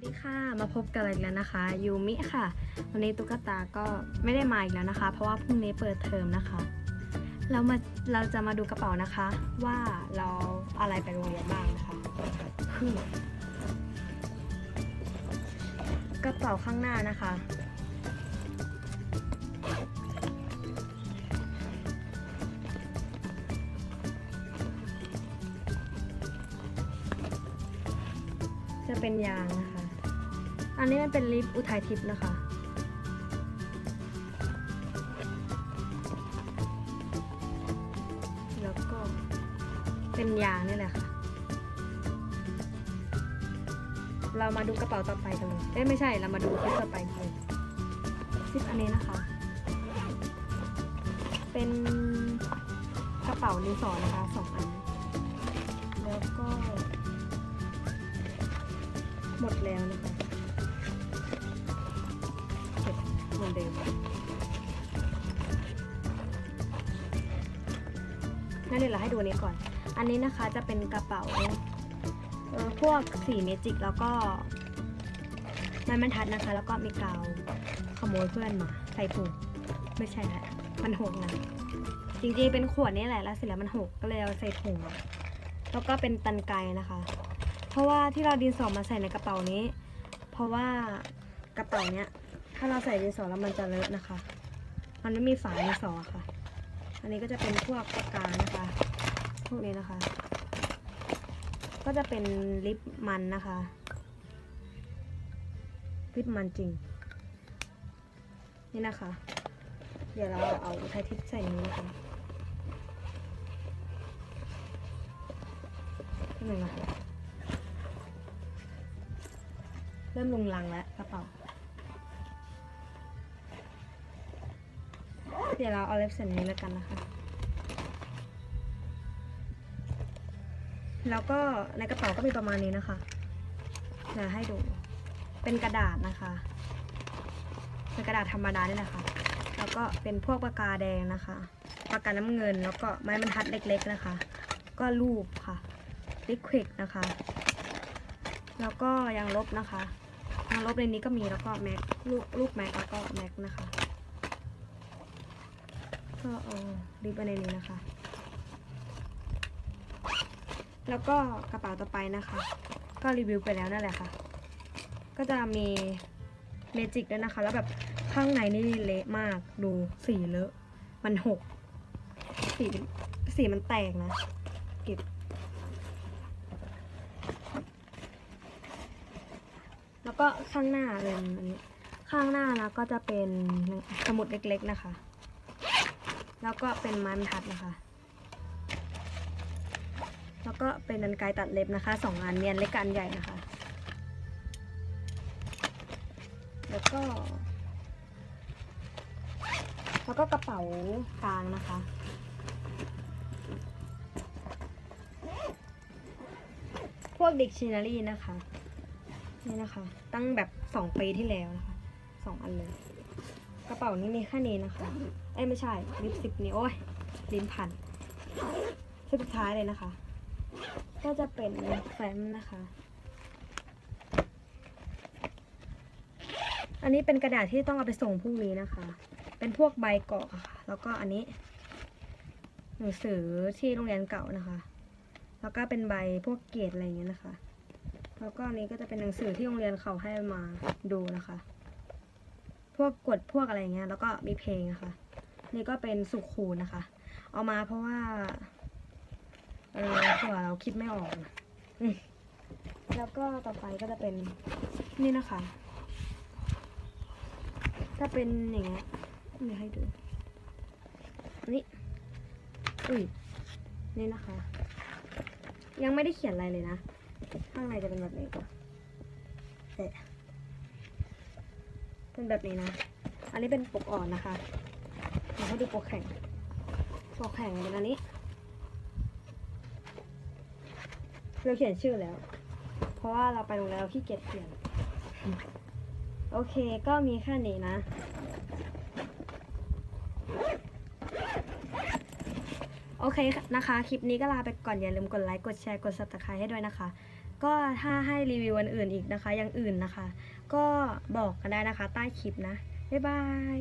สดีค่ะ มาพบกันอีกแล้วนะคะ ยูมิค่ะ วันนี้ตุ๊กตาก็ไม่ได้มาอีกแล้วนะคะ เพราะว่าพรุ่งนี้เปิดเทอมนะคะ เรามาเราจะมาดูกระเป๋านะคะ ว่าเราอาอะไรไปโรงเรียนบ้างนะคะคือกระเป๋าข้างหน้านะคะ จะเป็นยางนะคะ อันนี้มันเป็นลิปอุทัยทิพย์นะคะ แล้วก็เป็นยางนี่แหละค่ะ เรามาดูกระเป๋าต่อไปกันเลยเอ้ยไม่ใช่เรามาดูคลิปต่อไปกันเลยซิปอันนี้นะคะ เป็นกระเป๋าดินสอนะคะสองอัน แล้วก็หมดแล้วนะคะ เหมือนเดิม นั่นเดี๋ยวเราให้ดูนี้ก่อน อันนี้นะคะจะเป็นกระเป๋าเออพวกสีเมจิกแล้วก็ไม้บรรทัดนะคะ แล้วก็มีกาวขโมยเพื่อนมาใส่ถุงไม่ใช่แหละมันหกนะจริงๆเป็นขวดนี่แหละแล้วเสร็จแล้วมันหกก็เลยเอาใส่ถุงแล้วก็เป็นตันไกนะคะ เพราะว่าที่เราดินสอมาใส่ในกระเป๋านี้ เพราะว่ากระเป๋าเนี้ย ถ้าเราใส่ดินสอแล้วมันจะเลอะนะคะ มันไม่มีฝาดินสอค่ะ อันนี้ก็จะเป็นพวกปากกานะคะ พวกนี้นะคะ ก็จะเป็นลิปมันนะคะลิปมันจริง นี่นะคะ เดี๋ยวเราเอาไทยทิพใส่นี้นะคะหนึ่งนะคะเริ่มลุงลังแล้วกระเป๋า เดี๋ยวเราเอาเล็บเส้นนี้แล้วกันนะคะ แล้วก็ในกระเป๋าก็มีประมาณนี้นะคะเดี๋ยวให้ดู เป็นกระดาษนะคะ เป็นกระดาษธรรมดานี่แหละค่ะ แล้วก็เป็นพวกปากกาแดงนะคะ ปากกาน้ำเงิน แล้วก็ไม้บรรทัดเล็ก ๆนะคะ ก็รูปค่ะ ลิควิดนะคะ แล้วก็ยางลบนะคะยางลบในนี้ก็มีแล้วก็แม็กลูกลูกแม็กแล้วก็แม็กนะคะ ก็เอาลิปไว้ในนี้นะคะ แล้วก็กระเป๋าต่อไปนะคะ ก็รีวิวไปแล้วนั่นแหละค่ะ ก็จะมีเมจิกด้วยนะคะ แล้วแบบข้างในนี่เละมากดูสีเลอะ มันหกสีสีมันแตกนะเก็บแล้วก็ข้างหน้าเลยอันนี้ข้างหน้านะก็จะเป็นสมุดเล็กๆนะคะ แล้วก็เป็นไม้บรรทัดนะคะ แล้วก็เป็นนันไกรตัดเล็บนะคะสองอันเนียนเล็กกับอันใหญ่นะคะ แล้วก็ แล้วก็กระเป๋ากลางนะคะพวกดิกชันนารีนะคะ นี่นะคะ ตั้งแบบสองปีที่แล้วนะคะสองอันเลย กระเป๋านี้มีแค่นี้นะคะ เอ้ไม่ใช่ลิปสติกนี่โอ้ยลิ้นพันชุดสุดท้ายเลยนะคะ ก็จะเป็นแฟ้มนะคะ อันนี้เป็นกระดาษที่ต้องเอาไปส่งพรุ่งนี้นะคะ เป็นพวกใบเกาะค่ะ แล้วก็อันนี้ หนังสือที่โรงเรียนเก่านะคะ แล้วก็เป็นใบพวกเกรดอะไรอย่างเงี้ยนะคะแล้วก็อันนี้ก็จะเป็นหนังสือที่โรงเรียนเขาให้มาดูนะคะ พวกกฎพวกอะไรเงี้ย แล้วก็มีเพลงนะคะ นี่ก็เป็นสุขูนะคะ เอามาเพราะว่า เออเผื่อเราคิดไม่ออกนะอืมแล้วก็ต่อไปก็จะเป็นนี่นะคะ ถ้าเป็นอย่างเงี้ยเดี๋ยวให้ดู นี่ อุ้ย นี่นะคะ ยังไม่ได้เขียนอะไรเลยนะ ข้างในจะเป็นแบบนี้ก่อนเอ๊ะเป็นแบบนี้นะ อันนี้เป็นปกอ่อนนะคะ ดี๋ยวให้ดูปกแข็งปกแข็งเป็นอันนี้ เราเขียนชื่อแล้ว เพราะว่าเราไปโรงแรมขี้เกียจเขียน โอเคก็มีแค่นี้นะ โอเคนะคะ คลิปนี้ก็ลาไปก่อน อย่าลืมกดไลค์ กดแชร์ กด subscribe ให้ด้วยนะคะ ก็ถ้าให้รีวิวอันอื่นอีกนะคะ อย่างอื่นนะคะ ก็บอกกันได้นะคะใต้คลิปนะ บ๊ายบาย